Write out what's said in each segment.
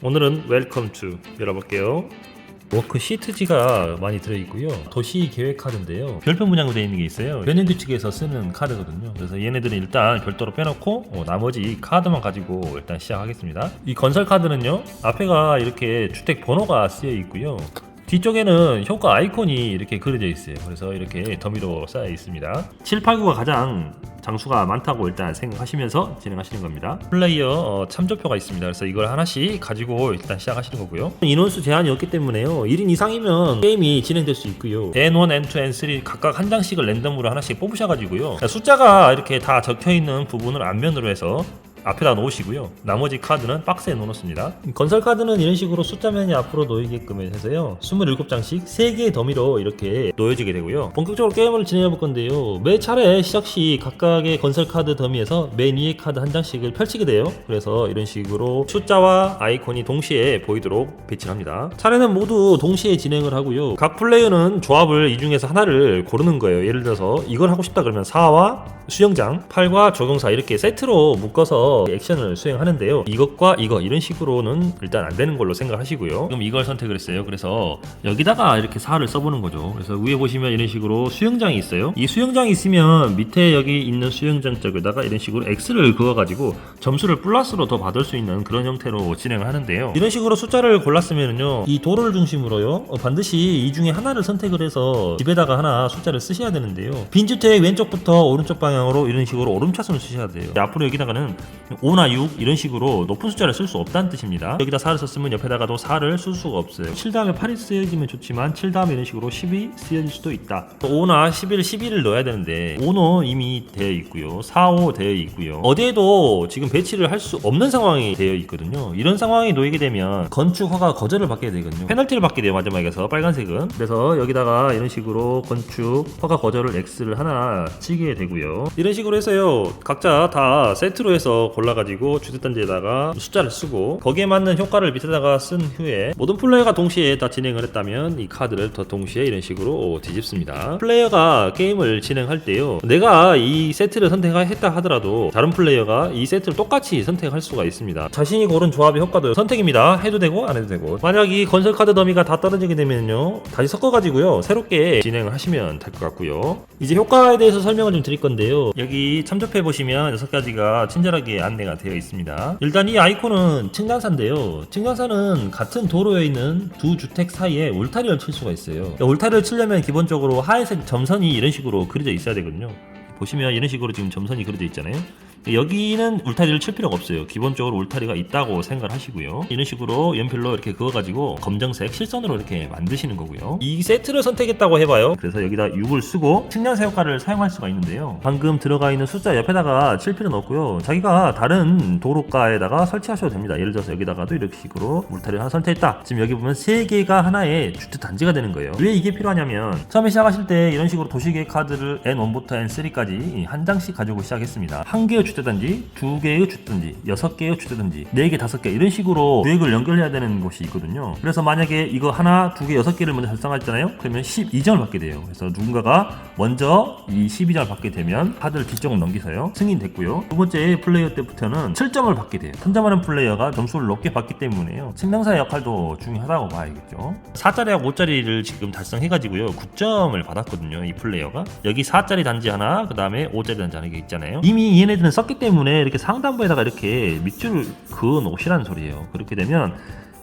오늘은 웰컴 투 열어볼게요. 워크 시트지가 많이 들어있고요. 도시 계획 카드인데요. 별표 문양으로 되어 있는 게 있어요. 변형 규칙에서 쓰는 카드거든요. 그래서 얘네들은 일단 별도로 빼놓고 어, 나머지 카드만 가지고 일단 시작하겠습니다. 이 건설 카드는요. 앞에가 이렇게 주택 번호가 쓰여 있고요. 뒤쪽에는 효과 아이콘이 이렇게 그려져 있어요. 그래서 이렇게 더미로 쌓여 있습니다. 789가 가장 장수가 많다고 일단 생각하시면서 진행하시는 겁니다. 플레이어 어, 참조표가 있습니다. 그래서 이걸 하나씩 가지고 일단 시작하시는 거고요. 인원수 제한이 없기 때문에요. 1인 이상이면 게임이 진행될 수 있고요. N1, N2, N3 각각 한 장씩을 랜덤으로 하나씩 뽑으셔가지고요. 숫자가 이렇게 다 적혀 있는 부분을 앞면으로 해서 앞에다 놓으시고요. 나머지 카드는 박스에 넣어놓습니다. 건설 카드는 이런 식으로 숫자면이 앞으로 놓이게끔 해서요. 27장씩 3개의 더미로 이렇게 놓여지게 되고요. 본격적으로 게임을 진행해 볼 건데요. 매 차례 시작 시 각각의 건설 카드 더미에서 맨 위의 카드 한 장씩을 펼치게 돼요. 그래서 이런 식으로 숫자와 아이콘이 동시에 보이도록 배치를 합니다. 차례는 모두 동시에 진행을 하고요. 각 플레이어는 조합을 이 중에서 하나를 고르는 거예요. 예를 들어서 이걸 하고 싶다 그러면 4와 수영장, 8과 조경사 이렇게 세트로 묶어서 액션을 수행하는데요. 이것과 이거 이런 식으로는 일단 안 되는 걸로 생각하시고요. 그럼 이걸 선택을 했어요. 그래서 여기다가 이렇게 4를 써보는 거죠. 그래서 위에 보시면 이런 식으로 수영장이 있어요. 이 수영장이 있으면 밑에 여기 있는 수영장 쪽에다가 이런 식으로 X를 그어가지고 점수를 플러스로 더 받을 수 있는 그런 형태로 진행을 하는데요. 이런 식으로 숫자를 골랐으면요. 이 도로를 중심으로요. 어, 반드시 이 중에 하나를 선택을 해서 집에다가 하나 숫자를 쓰셔야 되는데요. 빈주택 왼쪽부터 오른쪽 방향으로 이런 식으로 오름차순을 쓰셔야 돼요. 앞으로 여기다가는 5나 6 이런 식으로 높은 숫자를 쓸 수 없다는 뜻입니다. 여기다 4를 썼으면 옆에다가도 4를 쓸 수가 없어요. 7 다음에 8이 쓰여지면 좋지만 7 다음에 이런 식으로 10이 쓰여질 수도 있다. 5나 11, 12를 넣어야 되는데 5는 이미 되어 있고요. 4, 5 되어 있고요. 어디에도 지금 배치를 할 수 없는 상황이 되어 있거든요. 이런 상황이 놓이게 되면 건축 허가 거절을 받게 되거든요. 페널티를 받게 돼요. 마지막에서 빨간색은. 그래서 여기다가 이런 식으로 건축 허가 거절을 X를 하나 치게 되고요. 이런 식으로 해서요. 각자 다 세트로 해서 골라가지고 주택단지에다가 숫자를 쓰고 거기에 맞는 효과를 밑에다가 쓴 후에 모든 플레이어가 동시에 다 진행을 했다면 이 카드를 더 동시에 이런 식으로 뒤집습니다. 플레이어가 게임을 진행할 때요. 내가 이 세트를 선택했다 하더라도 다른 플레이어가 이 세트를 똑같이 선택할 수가 있습니다. 자신이 고른 조합의 효과도 선택입니다. 해도 되고 안 해도 되고 만약 이 건설 카드 더미가 다 떨어지게 되면요. 다시 섞어가지고요. 새롭게 진행을 하시면 될 것 같고요. 이제 효과에 대해서 설명을 좀 드릴 건데요. 여기 참조해 보시면 여섯 가지가 친절하게 안내가 되어 있습니다. 일단 이 아이콘은 층간사인데요. 층간사는 같은 도로에 있는 두 주택 사이에 울타리를 칠 수가 있어요. 그러니까 울타리를 치려면 기본적으로 하얀색 점선이 이런 식으로 그려져 있어야 되거든요. 보시면 이런 식으로 지금 점선이 그려져 있잖아요. 여기는 울타리를 칠 필요가 없어요. 기본적으로 울타리가 있다고 생각을 하시고요. 이런 식으로 연필로 이렇게 그어가지고 검정색 실선으로 이렇게 만드시는 거고요. 이 세트를 선택했다고 해봐요. 그래서 여기다 6을 쓰고 측량세 효과를 사용할 수가 있는데요. 방금 들어가 있는 숫자 옆에다가 칠 필요는 없고요. 자기가 다른 도로가에다가 설치하셔도 됩니다. 예를 들어서 여기다가도 이렇게 식으로 울타리를 하나 설치했다. 지금 여기 보면 3개가 하나의 주택 단지가 되는 거예요. 왜 이게 필요하냐면 처음에 시작하실 때 이런 식으로 도시계획 카드를 N1부터 N3까지 한 장씩 가지고 시작했습니다. 한 개의 주택 단지, 두 개의 주택단지, 여섯 개의 주택단지, 네 개, 다섯 개 이런 식으로 계획을 연결해야 되는 곳이 있거든요. 그래서 만약에 이거 하나, 두 개, 여섯 개를 먼저 달성하잖아요. 그러면 12점을 받게 돼요. 그래서 누군가가 먼저 이 12점을 받게 되면 카드를 뒤쪽으로 넘기서요. 승인됐고요. 두 번째 플레이어 때부터는 7점을 받게 돼요. 3점하는 플레이어가 점수를 높게 받기 때문에요. 측량사의 역할도 중요하다고 봐야겠죠. 4짜리하고 5짜리를 지금 달성해가지고요. 9점을 받았거든요. 이 플레이어가. 여기 4짜리 단지 하나, 그 다음에 5짜리 단지 하나 이게 있잖아요. 이미 얘네들은 썼기 때문에 이렇게 상단부 에다가 이렇게 밑줄을 그어 놓으시라는 소리예요. 그렇게 되면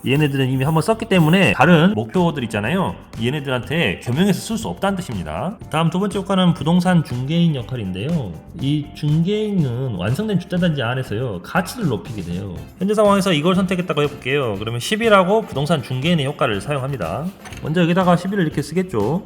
얘네들은 이미 한번 썼기 때문에 다른 목표들 있잖아요. 얘네들한테 겸용해서 쓸 수 없다는 뜻입니다. 다음 두 번째 효과는 부동산 중개인 역할인데요. 이 중개인은 완성된 주택단지 안에서요 가치를 높이게 돼요. 현재 상황에서 이걸 선택했다고 해볼게요. 그러면 10이라고 부동산 중개인의 효과를 사용합니다. 먼저 여기다가 11을 이렇게 쓰겠죠.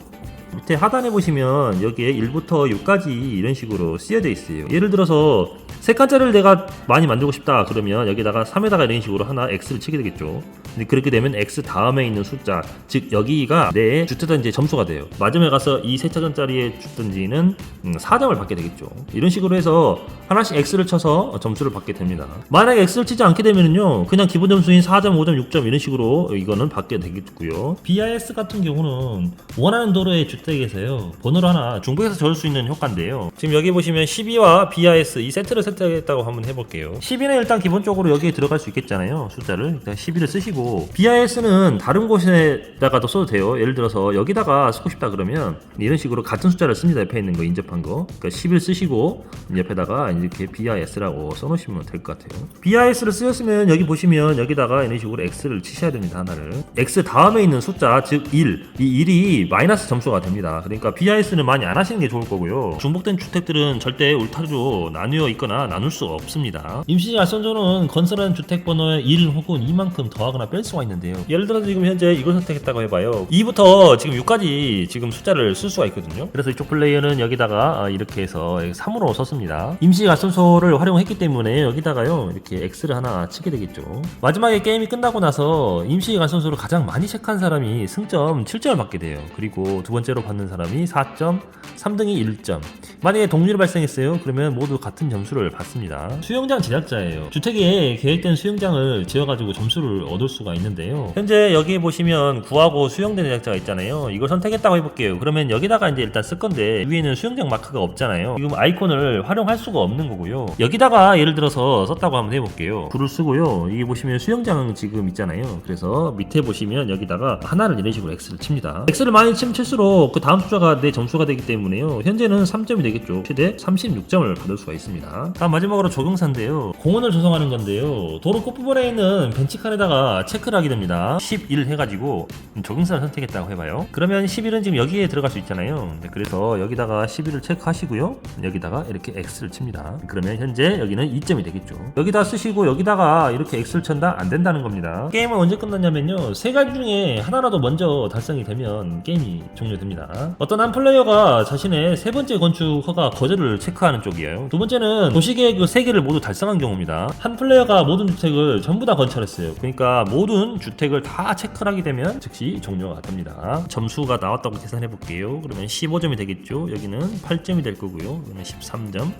밑에 하단에 보시면 여기에 1부터 6까지 이런 식으로 쓰여져 있어요. 예를 들어서 세 칸짜리를 내가 많이 만들고 싶다 그러면 여기다가 3에다가 이런 식으로 하나 X를 치게 되겠죠. 근데 그렇게 되면 X 다음에 있는 숫자, 즉 여기가 내 주택단지의 점수가 돼요. 마지막에 가서 이 세차전짜리의 주택단지는 4점을 받게 되겠죠. 이런 식으로 해서 하나씩 X를 쳐서 점수를 받게 됩니다. 만약에 X를 치지 않게 되면요, 그냥 기본 점수인 4점, 5점, 6점 이런 식으로 이거는 받게 되겠고요. BIS 같은 경우는 원하는 도로의 주택에서요 번호를 하나 중복해서 적을 수 있는 효과인데요 지금 여기 보시면 12와 BIS 이 세트를 선택했다고 한번 해볼게요. 12는 일단 기본적으로 여기에 들어갈 수 있겠잖아요 숫자를. 일단 12를 쓰시고 BIS는 다른 곳에다가도 써도 돼요. 예를 들어서 여기다가 쓰고 싶다 그러면 이런 식으로 같은 숫자를 씁니다. 옆에 있는 거 인접한 거. 그러니까 10을 쓰시고 옆에다가 이렇게 BIS라고 써놓으시면 될 것 같아요. BIS를 쓰셨으면 여기 보시면 여기다가 이런 식으로 X를 치셔야 됩니다 하나를. X 다음에 있는 숫자 즉 1, 이 1이 마이너스 점수가 됩니다. 그러니까 BIS는 많이 안 하시는 게 좋을 거고요. 중복된 주택들은 절대 울타리로 나누어 있거나 나눌 수 없습니다. 임시 알선조는 건설한 주택 번호의 1 혹은 2만큼 더하거나 뺄 수가 있는데요. 예를 들어서 지금 현재 이걸 선택했다고 해봐요. 2부터 지금 6까지 지금 숫자를 쓸 수가 있거든요. 그래서 이쪽 플레이어는 여기다가 아, 이렇게 해서 3으로 썼습니다. 임시 알선소를 활용했기 때문에 여기다가요 이렇게 X를 하나 치게 되겠죠. 마지막에 게임이 끝나고 나서 임시 알선소를 가장 많이 체크한 사람이 승점 7점을 받게 돼요. 그리고 두 번째로 받는 사람이 4점 3등이 1점. 만약에 동률이 발생했어요. 그러면 모두 같은 점수를 받습니다. 수영장 제작자예요. 주택에 계획된 수영장을 지어가지고 점수를 얻을 수가 있는데요. 현재 여기 보시면 구하고 수영장 제작자가 있잖아요. 이걸 선택했다고 해볼게요. 그러면 여기다가 이제 일단 쓸 건데 위에는 수영장 마크가 없잖아요. 지금 아이콘을 활용할 수가 없는 거고요. 여기다가 예를 들어서 썼다고 한번 해볼게요. 불을 쓰고요. 여기 보시면 수영장 지금 있잖아요. 그래서 밑에 보시면 여기다가 하나를 이런 식으로 X를 칩니다. X를 많이 치면 칠수록 그 다음 숫자가 내 점수가 되기 때문에요. 현재는 3점이 되겠죠. 최대 36점을 받을 수가 있습니다 다음 마지막으로 조경사인데요. 공원을 조성하는 건데요. 도로 끝부분에 있는 벤치칸에다가 체크를 하게 됩니다. 11 해가지고 조경사를 선택했다고 해봐요. 그러면 11은 지금 여기에 들어갈 수 있잖아요. 네, 그래서 여기다가 11을 체크하시고요. 여기다가 이렇게 X를 칩니다. 그러면 현재 여기는 2점이 되겠죠. 여기다 쓰시고 여기다가 이렇게 X를 쳤다 안 된다는 겁니다. 게임은 언제 끝났냐면요. 세 가지 중에 하나라도 먼저 달성이 되면 게임이 종료됩니다. 어떤 한 플레이어가 자신의 세 번째 건축 허가 거절을 체크하는 쪽이에요. 두 번째는 도시 계획 세 개를 모두 달성한 경우입니다. 한 플레이어가 모든 주택을 전부 다 건설했어요. 그러니까 모든 주택을 다 체크를 하게 되면 즉시 종료가 됩니다. 점수가 나왔다고 계산해 볼게요. 그러면 15점이 되겠죠? 여기는 8점이 될 거고요. 여기는 13점.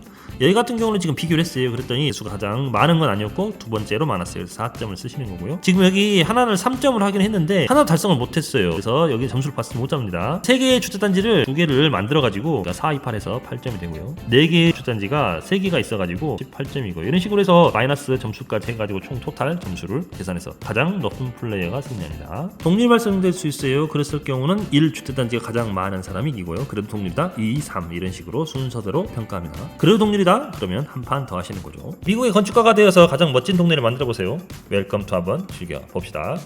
여기 같은 경우는 지금 비교를 했어요. 그랬더니 수가 가장 많은 건 아니었고 두 번째로 많았어요. 그래서 4점을 쓰시는 거고요. 지금 여기 하나를 3점을 하긴 했는데 하나도 달성을 못 했어요. 그래서 여기 점수를 봤으면 못 잡니다. 3개의 주택 단지를 두 개를 만들어 가지고 4, 2, 8에서 8점이 되고요. 4개의 주택 단지가 3개가 있어 가지고 18점이고 이런 식으로 해서 마이너스 점수까지 해가지고 총 토탈 점수를 계산해서 가장 높은 플레이어가 승리합니다. 독립 발생될 수 있어요. 그랬을 경우는 1주택단지가 가장 많은 사람이 이기고요. 그래도 독립이다 2, 3 이런 식으로 순서대로 평가합니다. 그래도 독립이다 그러면 한 판 더 하시는 거죠. 미국의 건축가가 되어서 가장 멋진 동네를 만들어 보세요. 웰컴 투 한번 즐겨 봅시다